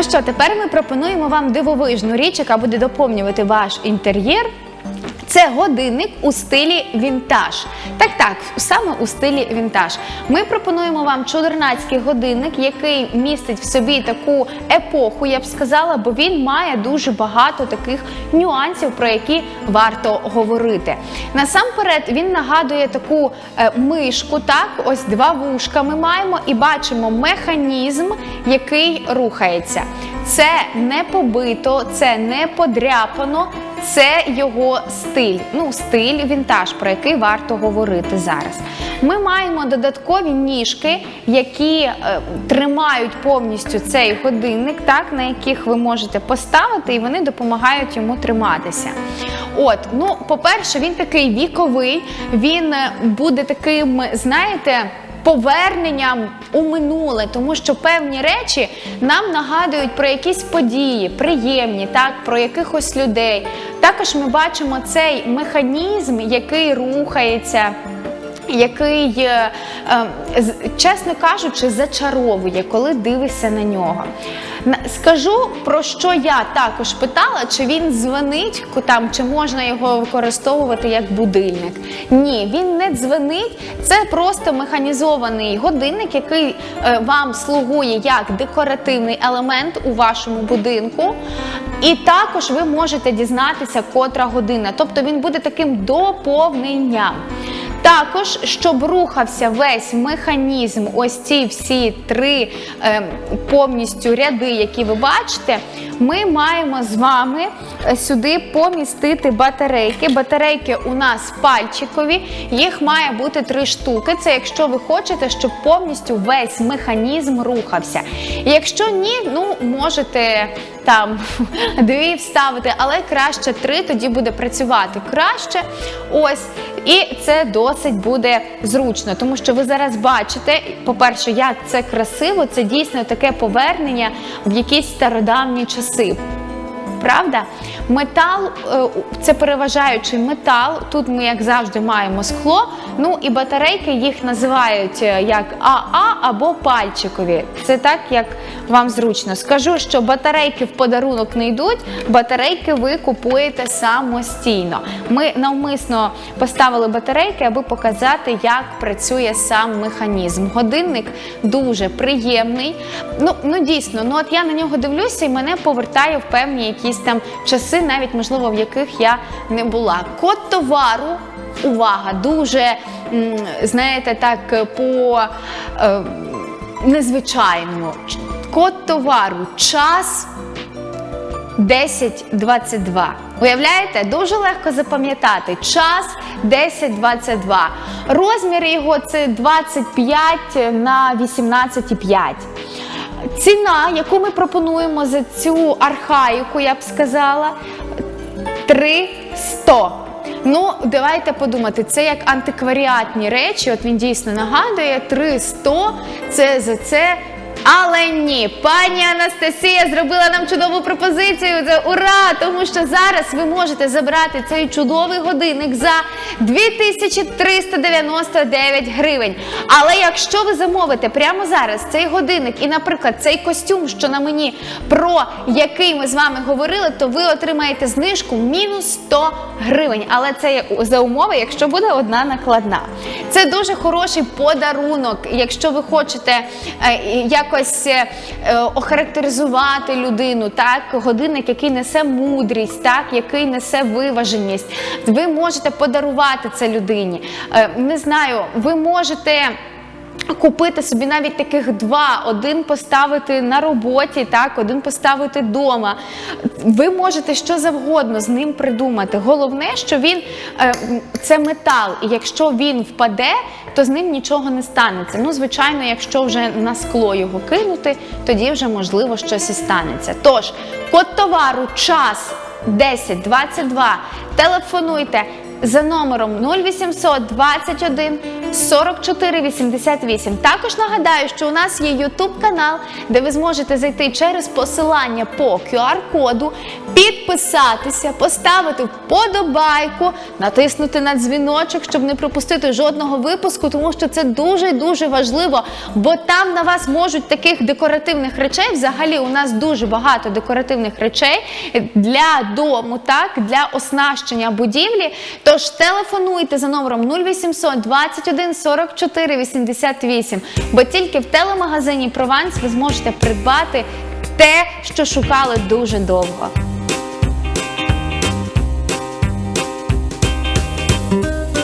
Ну що, тепер ми пропонуємо вам дивовижну річ, яка буде доповнювати ваш інтер'єр. Це годинник у стилі вінтаж. Так, так, саме у стилі вінтаж. Ми пропонуємо вам чудернацький годинник, який містить в собі таку епоху, я б сказала, бо він має дуже багато таких нюансів, про які варто говорити. Насамперед, він нагадує таку е, мишку. Так, ось два вушка ми маємо і бачимо механізм, який рухається. Це не побито, це не подряпано, це його стиль. Ну, стиль вінтаж, про який варто говорити зараз. Ми маємо додаткові ніжки, які е, тримають повністю цей годинник, так, на яких ви можете поставити, і вони допомагають йому триматися. От, ну, по-перше, він такий віковий, він е, буде таким, знаєте поверненням у минуле, тому що певні речі нам нагадують про якісь події, приємні, так, про якихось людей. Також ми бачимо цей механізм, який рухається. Який, е, е, чесно кажучи, зачаровує, коли дивишся на нього. Скажу про що я також питала, чи він дзвонить там, чи можна його використовувати як будильник. Ні, він не дзвонить. Це просто механізований годинник, який е, вам слугує як декоративний елемент у вашому будинку. І також ви можете дізнатися, котра година. Тобто він буде таким доповненням. Також, щоб рухався весь механізм, ось ці всі три е, повністю ряди, які ви бачите, ми маємо з вами е, сюди помістити батарейки. Батарейки у нас пальчикові, їх має бути три штуки. Це якщо ви хочете, щоб повністю весь механізм рухався. Якщо ні, ну можете там дві вставити, але краще три, тоді буде працювати краще. Ось. І це досить буде зручно, тому що ви зараз бачите, по-перше, як це красиво, це дійсно таке повернення в якісь стародавні часи. Правда? Метал е, це переважаючий метал. Тут ми, як завжди, маємо скло. Ну і батарейки їх називають е, як АА або пальчикові. Це так, як вам зручно. Скажу, що батарейки в подарунок не йдуть, батарейки ви купуєте самостійно. Ми навмисно поставили батарейки, аби показати, як працює сам механізм. Годинник дуже приємний. Ну, ну дійсно, ну от я на нього дивлюся і мене повертає в певні якісь там часи, навіть можливо, в яких я не була. Код товару. Увага, дуже знаєте, так по е, незвичайному. Код товару час 10.22. Уявляєте, дуже легко запам'ятати. Час 10.22. Розмір його це 25 на 18,5. Ціна, яку ми пропонуємо за цю архаїку, я б сказала, 300. Ну, давайте подумати, це як антикваріатні речі. От він дійсно нагадує 300, Це за це. Але ні, пані Анастасія зробила нам чудову пропозицію. Це ура! Тому що зараз ви можете забрати цей чудовий годинник за 2399 гривень. Але якщо ви замовите прямо зараз цей годинник і, наприклад, цей костюм, що на мені, про який ми з вами говорили, то ви отримаєте знижку мінус 100 гривень. Але це за умови, якщо буде одна накладна. Це дуже хороший подарунок, якщо ви хочете е, якось е, охарактеризувати людину, так, годинник, який несе мудрість, так, який несе виваженість. Ви можете подарувати це людині. Е, Не знаю, ви можете. Купити собі навіть таких два, один поставити на роботі, так, один поставити вдома. Ви можете що завгодно з ним придумати. Головне, що він е, це метал, і якщо він впаде, то з ним нічого не станеться. Ну, звичайно, якщо вже на скло його кинути, тоді вже можливо щось і станеться. Тож, код товару, час 1022. Телефонуйте за номером 0800 21 4488. Також нагадаю, що у нас є YouTube канал, де ви зможете зайти через посилання по QR-коду, підписатися, поставити вподобайку, натиснути на дзвіночок, щоб не пропустити жодного випуску, тому що це дуже дуже важливо, бо там на вас можуть таких декоративних речей. Взагалі, у нас дуже багато декоративних речей для дому, так для оснащення будівлі. Тож телефонуйте за номером 0800 21 44 88, бо тільки в телемагазині Прованс ви зможете придбати те, що шукали дуже довго.